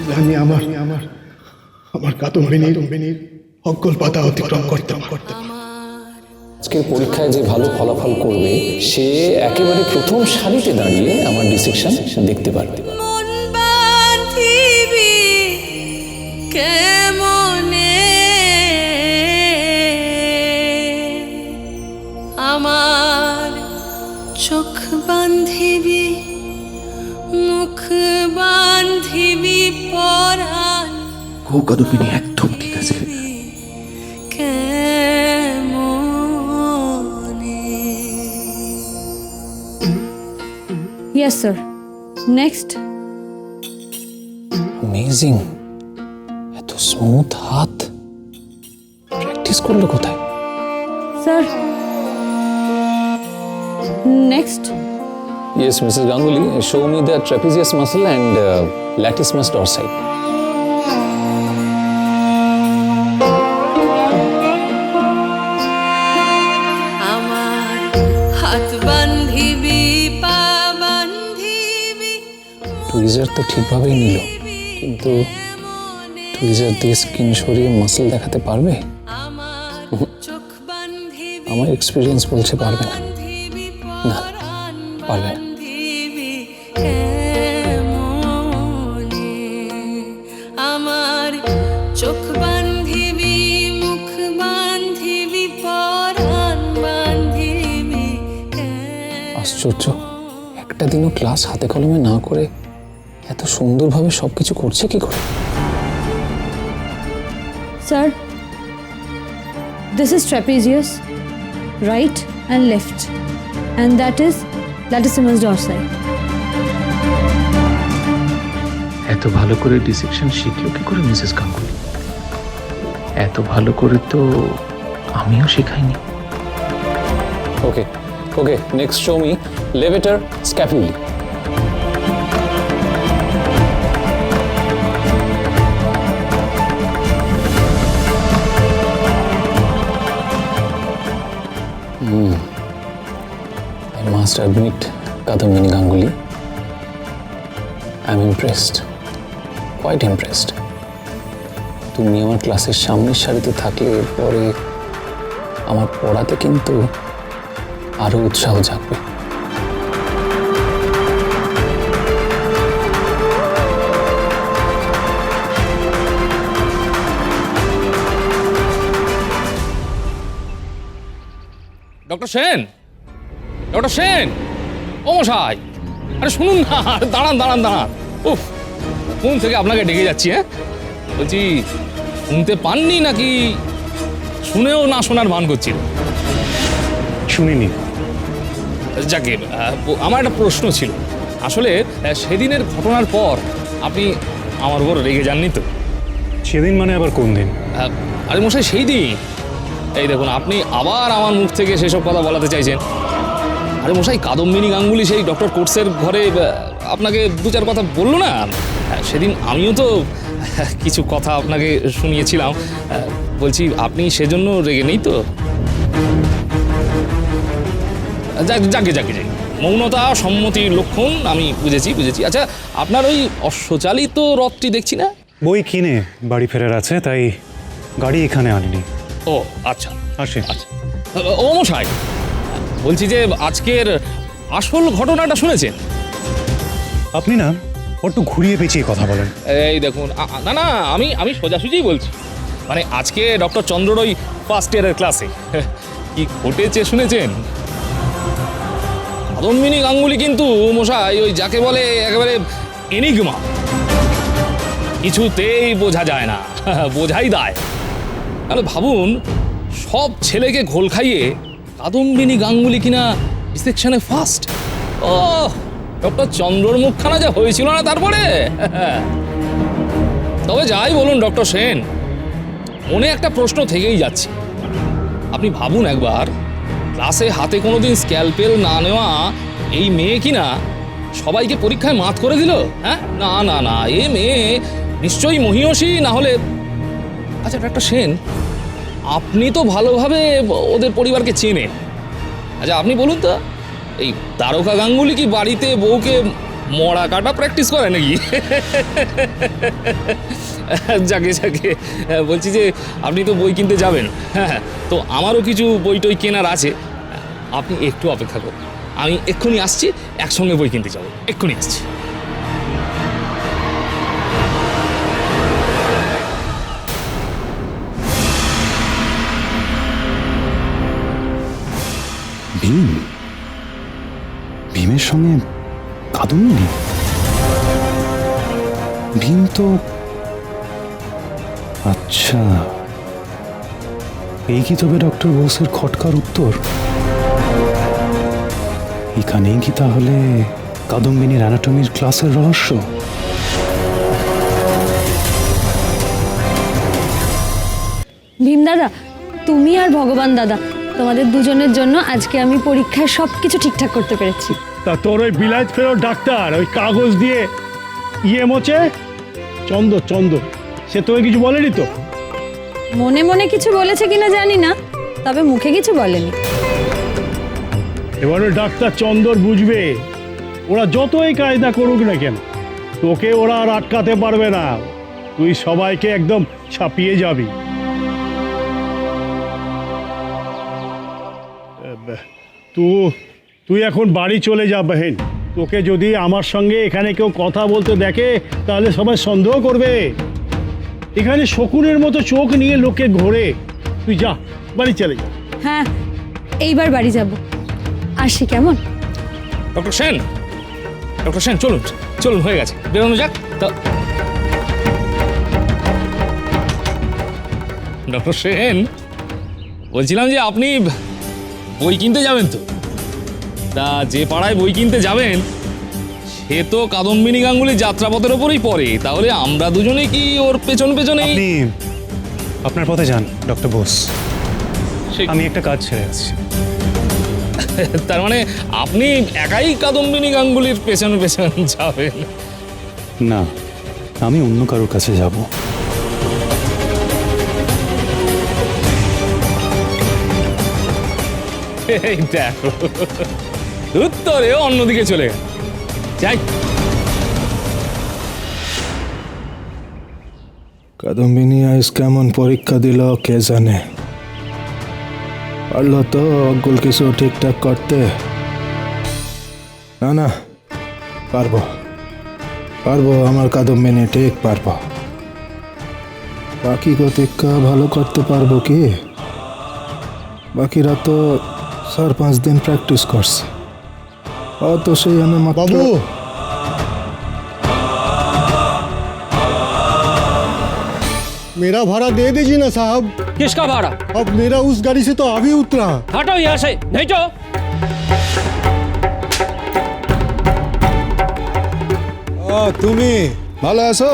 জানি আমার আমার আমার অজ্ঞল পাতা অতিক্রম করতে করতে আজকের পরীক্ষায় যে ভালো ফলাফল করবে সে একেবারে প্রথম সারিতে দাঁড়িয়ে আমার ডিসিকশন দেখতে পারবে। আমার চোখ বান্ধিবি ও কাদম্বিনী একদম ঠিক আছে কেমনে Yes, sir. Next. অমেজিং এত স্মুথ হাত প্র্যাকটিস করল কোথায় Sir. Next. Yes, Mrs. Ganguly, show me the trapezius muscle and uh, latissimus dorsi. Tweezer তো ঠিকভাবেই নিল কিন্তু টুইজার দিয়ে স্কিন সরিয়ে মাসল দেখাতে পারবে আমার এক্সপিরিয়েন্স বলছে পারবে না না, পারবে না। আশ্চর্য একটা দিনও ক্লাস হাতে কলমে না করে এত সুন্দরভাবে সবকিছু করছে কি করে Sir. This is trapezius, right and left. And that is latissimus dorsi. এত ভালো করে ডিসেকশন শিখলো কি করে মিসেস গাঙ্গুলি এত ভালো করে তো আমিও শেখাইনি okay okay next show me levator scapulae I must admit, Kadamini Ganguly, I'm impressed. Quite impressed. তুমি আমার ক্লাসের সামনের সারিতে থাকলে এরপরে আমার পড়াতে কিন্তু আরও উৎসাহ জাগবে। ডক্টর সেন? ডক্টর সেন? ও মশাই আরে শুনুন না আরে দাঁড়ান দাঁড়ান দাঁড়ান। উফ কোন থেকে আপনাকে ডেকে যাচ্ছি হ্যাঁ? বলছি শুনতে পাননি নাকি? শুনেও না শোনার ভান করছিল শুনিনি। যাকে আমার একটা প্রশ্ন ছিল। আসলে সেদিনের ঘটনার পর আপনি আমার উপর রেগে যাননি তো? সেদিন মানে আবার কোন দিন? আরে মশাই সেই দিন। এই দেখুন আপনি আবার আমার মুখ থেকে সেসব কথা বলাতে চাইছেন। আরে মশাই কাদম্বিনী গাঙ্গুলি সেই ডক্টর কোর্সের ঘরে আপনাকে দু চার কথা বলল না? হ্যাঁ, সেদিন আমিও তো কিছু কথা আপনাকে শুনিয়েছিলাম। বলছি আপনি সেজন্য রেগে নেই তো? যাক যাকে যাক মৌনতা সম্মতির লক্ষণ আমি বুঝেছি বুঝেছি। আচ্ছা আপনার ওই অশ্বচালিত রথটি দেখছি না? বই কিনে বাড়ি ফেরার আছে তাই গাড়ি এখানে আনিনি। ও আচ্ছা। আসে। আচ্ছা। ও মশাই বলছি যে আজকের আসল ঘটনাটা শুনেছেন? আপনি না একটু ঘুরিয়ে পেঁচিয়ে কথা বলেন। এই দেখুন না না আমি আমি সোজাসুজিই বলছি। মানে আজকে ডক্টর চন্দ্রর ওই ফার্স্ট ইয়ারের ক্লাসে কি ঘটেছে শুনেছেন? কাদম্বিনী গাঙ্গুলি কিন্তু মশাই, ওই যাকে বলে একেবারে এনিগমা। কিছুতেই বোঝা যায় না, বোঝাই দায়। তাহলে ভাবুন, সব ছেলেকে ঘোল খাইয়ে কাদম্বিনী গাঙ্গুলি কিনা ডিসেকশনে ফার্স্ট ও ডক্টর চন্দ্রর মুখখানা যা হয়েছিল না তারপরে? তবে যাই বলুন ডক্টর সেন, মনে একটা প্রশ্ন থেকেই যাচ্ছে। আপনি ভাবুন একবার ক্লাসে হাতে কোনোদিন স্ক্যালপেল না নেওয়া এই মেয়ে কি না? সবাইকে পরীক্ষায় মাত করে দিল? হ্যাঁ? না না না, এ মেয়ে নিশ্চয়ই মহিয়সী, না হলে আচ্ছা ডাক্তার সেন, আপনি তো ভালোভাবে ওদের পরিবারকে চেনেন। আচ্ছা আপনি বলুন তো, এই তারকা গাঙ্গুলি কি বাড়িতে বউকে মরা কাটা প্র্যাকটিস করে নাকি? যাকে যাকে বলছি যে আপনি তো বই কিনতে যাবেন হ্যাঁ তো আমারও কিছু বই টই কেনার আছে। আপনি একটু অপেক্ষা করুন। আমি এক্ষুনি আসছি, একসঙ্গে বই কিনতে যাব। এক্ষুনি আসছি। ভীম? ভীমের সঙ্গে কাদম্বিনী ভীম তো আচ্ছা। এই কি তবে ডক্টর বোসের খটকার উত্তর? এখানেই কি তাহলে কাদম্বিনীর অ্যানাটমির ক্লাসের রহস্য? ভীম দাদা তুমি আর ভগবান দাদা তোমাদের দুজনের জন্য আজকে আমি পরীক্ষায় সব কিছু ঠিকঠাক করতে পেরেছি। তা তোর ওই বিলাইত ফেরো ডাক্তার ওই কাগজ দিয়ে ইয়ে মোচে চন্দ চন্দ সে তোকে কিছু বলেনি তো? মনে মনে কিছু বলেছে কিনা জানি না, তবে মুখে কিছু বলেনি। এবার ডাক্তার চন্দর বুঝবে। ওরা যতই কায়দা করুক না কেন, তোকে ওরা আর আটকাতে পারবে না। তুই সবাইকে একদম ছাপিয়ে যাবি। তুই তুই এখন বাড়ি চলে যা বাহেন। তোকে যদি আমার সঙ্গে এখানে কেউ কথা বলতে দেখে, তাহলে সবাই সন্দেহ করবে। এখানে শকুনের মতো চোখ নিয়ে লোকে ঘোরে। তুই যা বাড়ি চলে যা। হ্যাঁ এইবার বাড়ি যাব। আসি কেমন? ডক্টর সেন ডক্টর সেন চলুন চলুন হয়ে গেছে। বেরোনো যাক তা। ডক্টর সেন বলছিলাম যে আপনি বই কিনতে যাবেন তো? তা যে পাড়ায় বই কিনতে যাবেন সে তো কাদম্বিনী গাঙ্গুলি যাত্রাপথের ওপরেই পড়ে। তাহলে আমরা দুজনে কি ওর পেছন পেছনেই আপনি আপনার পথে যান ডক্টর বোস। আমি একটা কাজ ছেড়ে আসছি তার মানে আপনি একাই কাদম্বিনী গাঙ্গুলির পেছন পেছন যাবেন? না আমি অন্য কারোর কাছে যাব। এই দেখো। উত্তরে অন্যদিকে চলে গেল। যাই। কাদম্বিনী আজ কেমন পরীক্ষা দিল, কে জানে? পারল তো অজ্ঞল কিছু ঠিকঠাক করতে। না না, পারব। পারব, আমার কাদম্বিনী, ঠিক পারব। বাকি গতিকা ভালো করতে পারব কি? বাকিরা তো চার পাঁচ দিন প্র্যাকটিস করছে। অত সেই আমি বাবু मेरा भाड़ा दे दीजिए ना साहब किसका भाड़ा अब मेरा उस गाड़ी से तो अभी उतरा हटो यहाँ से नहीं तो ও তুমি ভালো আছো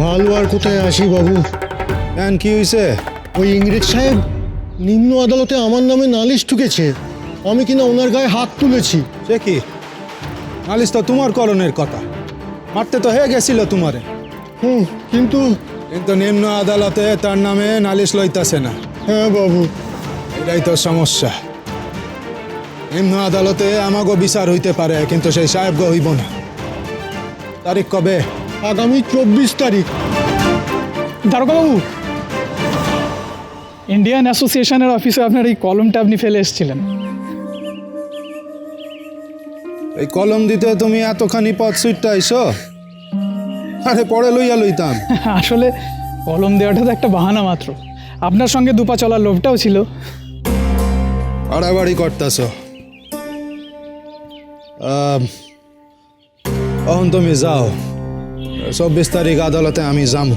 ভালো আর কোথায় আসি বাবু কেন কি হয়েছে ওই ইংরেজ সাহেব নিম্ন আদালতে আমার নামে নালিশ ঠুকেছে আমি কিনা ওনার গায়ে হাত তুলেছি। সে কি? নালিশ তো তোমার করণের কথা। মারতে তো হয়ে গেছিল তোমারে। হুম কিন্তু? কিন্তু নিম্ন আদালতে তার নামে নালিশ লইতাছে না। হ্যাঁ বাবু। এটাই তো সমস্যা। নিম্ন আদালতে আমাগো বিচার হইতে পারে কিন্তু সেই সাহেব হইব না। তারিখ কবে? আগামী চব্বিশ তারিখ। দারোগাবাবু ইন্ডিয়ান অ্যাসোসিয়েশনের অফিসে আপনার এই কলমটা আপনি ফেলে এসেছিলেন। এই কলম দিতে তুমি এতখানি পথ সুইটটা আইসো আরে পরে লইয়া লইতাম। আসলে কলম দেওয়াটা তো একটা বাহানা মাত্র। আপনার সঙ্গে দুপা চলার লোভটাও ছিল। বাড়াবাড়ি করতেছ। অহন তুমি যাও। চব্বিশ তারিখ আদালতে আমি যাম।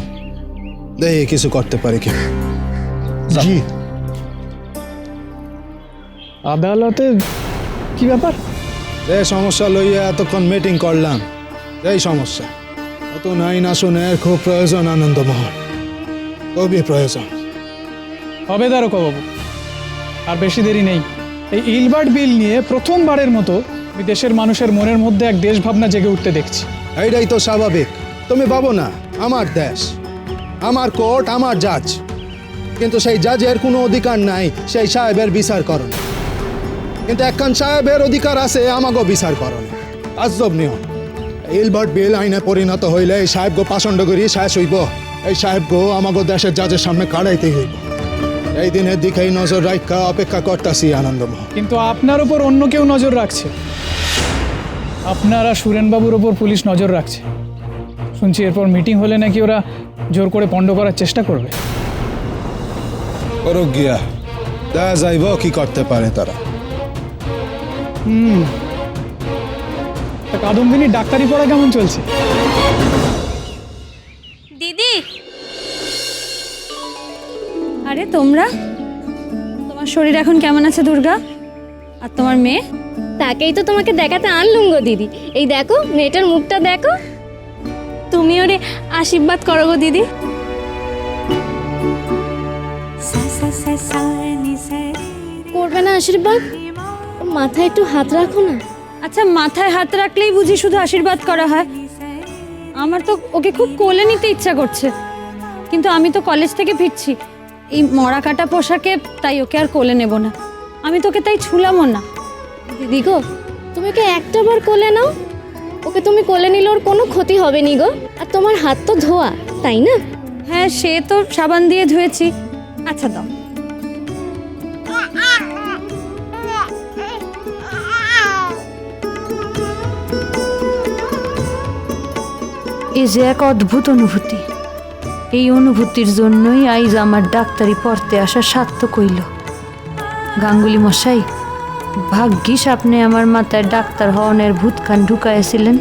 দেখি কিছু করতে পারি কি জি। আদালতে কি ব্যাপার? এই সমস্যা লইয়া এতক্ষণ মিটিং করলাম। এই সমস্যা। নতুন আইন আসনের খুব প্রয়োজন আনন্দমোহন খুবই প্রয়োজন। হবে দারোগাবাবু আর বেশি দেরি নেই। এই ইলবার্ট বিল নিয়ে প্রথমবারের মতো আমি দেশের মানুষের মনের মধ্যে এক দেশ ভাবনা জেগে উঠতে দেখছি। এইটাই তো স্বাভাবিক। তুমি ভাবো না আমার দেশ। আমার কোর্ট আমার জাজ। কিন্তু সেই জাজের কোনো অধিকার নাই সেই সাহেবের বিচার করণ কিন্তু একখান সাহেবের অধিকার আছে আমাকেও বিচার করণ। আজব নিয়ম। ইলবার্ট বেল আইনে পরিণত হইলে এই সাহেব গো পাচন্ড করি শেষ হইব। এই সাহেব গো আমাগো দেশের জাজের সামনে কাড়াইতে হইব। এই দিনের দিকেই নজর রাখা অপেক্ষা করতাছি আনন্দমোহন কিন্তু আপনার উপর অন্য কেউ নজর রাখছে? আপনারা সুরেনবাবুর ওপর পুলিশ নজর রাখছে। শুনছি এরপর মিটিং হলে নাকি ওরা জোর করে পণ্ড করার চেষ্টা করবে। করুক গিয়া দেখা যাইব কি করতে পারে তারা। তা কাদম্বিনীর ডাক্তারি পড়া কেমন চলছে? দিদি। আরে তোমরা? তোমার শরীর এখন কেমন আছে দুর্গা? আর তোমার মেয়ে? তাকেই তো তোমাকে দেখাতে আনলুম গো দিদি। এই দেখো মেয়েটার মুখটা দেখো। তুমি ওরে আশীর্বাদ করো গো দিদি। করবে না আশীর্বাদ? মাথায় একটু হাত রাখো না। আচ্ছা মাথায় হাত রাখলেই বুঝি শুধু আশীর্বাদ করা হয়? আমার তো ওকে খুব কোলে নিতে ইচ্ছা করছে। কিন্তু আমি তো কলেজ থেকে ফিরছি। এই মরা কাটা পোশাকে তাই ওকে আর কোলে নেব না। আমি তোকে তাই ছুলামও না। দিদি গো তুমি ওকে একটা বার কোলে নাও। ওকে তুমি কোলে নিলে ওর কোনো ক্ষতি হবে নি গো। আর তোমার হাত তো ধোয়া তাই না? হ্যাঁ সে তো সাবান দিয়ে ধুয়েছি। আচ্ছা দাও। এ যে এক অদ্ভুত অনুভূতি। এই অনুভূতির জন্যই আইজ আমার ডাক্তারি পড়তে আসা সার্থক কইল। গাঙ্গুলি মশাই, ভাগ্যিস আপনি আমার মাথায় ডাক্তার হওয়ানের ভূতখান ঢুকাইছিলেন